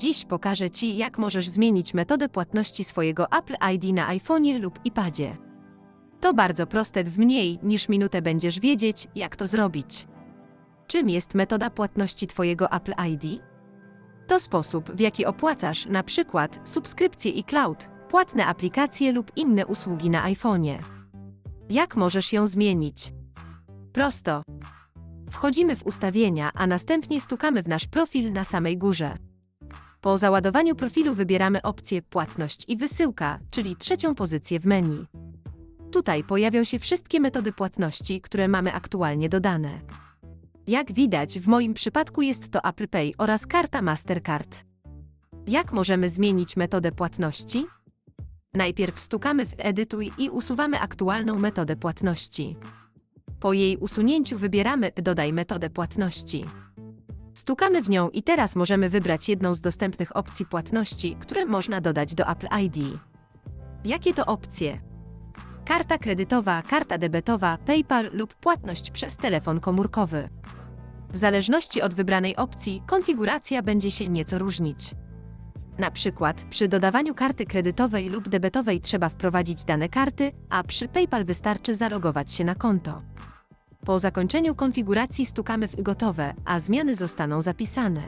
Dziś pokażę Ci, jak możesz zmienić metodę płatności swojego Apple ID na iPhone'ie lub iPadzie. To bardzo proste, w mniej niż minutę będziesz wiedzieć, jak to zrobić. Czym jest metoda płatności Twojego Apple ID? To sposób, w jaki opłacasz na przykład subskrypcje i cloud, płatne aplikacje lub inne usługi na iPhone'ie. Jak możesz ją zmienić? Prosto. Wchodzimy w ustawienia, a następnie stukamy w nasz profil na samej górze. Po załadowaniu profilu wybieramy opcję Płatność i wysyłka, czyli trzecią pozycję w menu. Tutaj pojawią się wszystkie metody płatności, które mamy aktualnie dodane. Jak widać, w moim przypadku jest to Apple Pay oraz karta Mastercard. Jak możemy zmienić metodę płatności? Najpierw stukamy w Edytuj i usuwamy aktualną metodę płatności. Po jej usunięciu wybieramy Dodaj metodę płatności. Stukamy w nią i teraz możemy wybrać jedną z dostępnych opcji płatności, które można dodać do Apple ID. Jakie to opcje? Karta kredytowa, karta debetowa, PayPal lub płatność przez telefon komórkowy. W zależności od wybranej opcji, konfiguracja będzie się nieco różnić. Na przykład przy dodawaniu karty kredytowej lub debetowej trzeba wprowadzić dane karty, a przy PayPal wystarczy zalogować się na konto. Po zakończeniu konfiguracji stukamy w gotowe, a zmiany zostaną zapisane.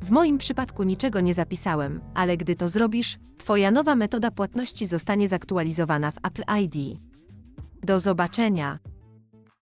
W moim przypadku niczego nie zapisałem, ale gdy to zrobisz, Twoja nowa metoda płatności zostanie zaktualizowana w Apple ID. Do zobaczenia!